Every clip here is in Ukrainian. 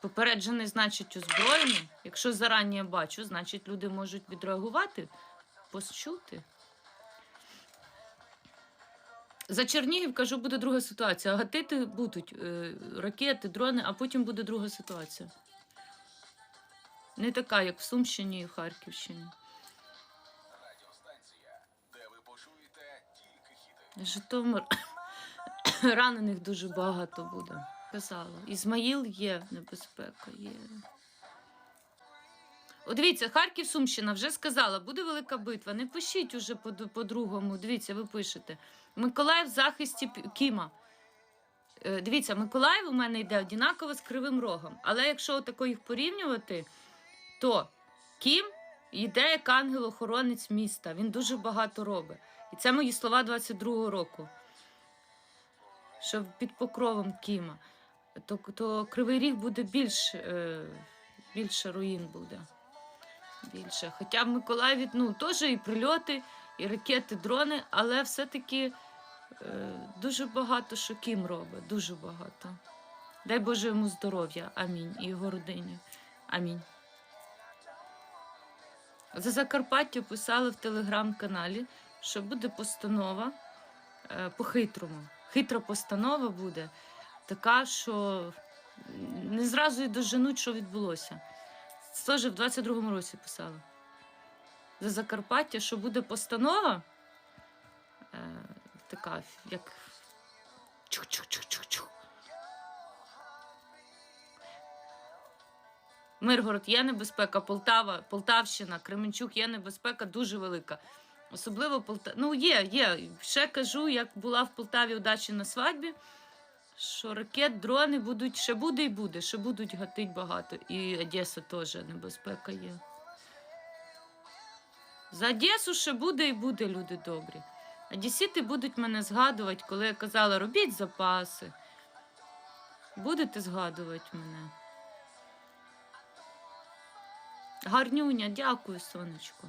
Попереджений, значить, озброєний. Якщо зарані я бачу, значить люди можуть відреагувати, почути. За Чернігів, кажу, буде друга ситуація. Гатити будуть е, ракети, дрони, а потім буде друга ситуація. Не така, як в Сумщині і в Харківщині. Житомир ранених дуже багато буде. Казала. Ізмаїл є, небезпека є. О, дивіться, Харків Сумщина вже сказала, буде велика битва. Не пишіть уже по- по-другому. Дивіться, ви пишете. Миколаїв в захисті Кіма. Е, Дивіться, Миколаїв у мене йде однаково з Кривим Рогом. Але якщо отако їх порівнювати, то Кім йде як ангел-охоронець міста. Він дуже багато робить. І це мої слова 22-го року. Що під покровом Кіма. То, то Кривий Ріг буде більш, е, більше руїн буде. Більше. Хоча в Миколаєві ну, теж і прильоти, і ракети, дрони, але все-таки е, дуже багато що Кім робить. Дуже багато. Дай Боже йому здоров'я. Амінь. І його родині. Амінь. За Закарпаття писали в телеграм-каналі, що буде постанова е, по-хитрому. Хитра постанова буде така, що не зразу і доженуть, що відбулося. Це теж в 22-му році писали. За Закарпаття, що буде постанова е, така, як чух-чух-чух-чух-чух. Миргород є небезпека, Полтава, Полтавщина, Кременчук є небезпека дуже велика. Особливо Полта... Ну, є, є. Ще кажу, як була в Полтаві удачі на свадьбі, що ракет, дрони будуть, ще буде і буде, ще будуть гатить багато. І Одеса теж небезпека є. За Одесу ще буде і буде, люди добрі. Одесіти будуть мене згадувати, коли я казала, робіть запаси. Будете згадувати мене. Гарнюня, дякую, сонечко.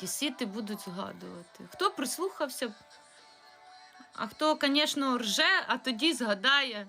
Дісіти будуть згадувати. Хто прислухався, а хто, звісно, рже, а тоді згадає,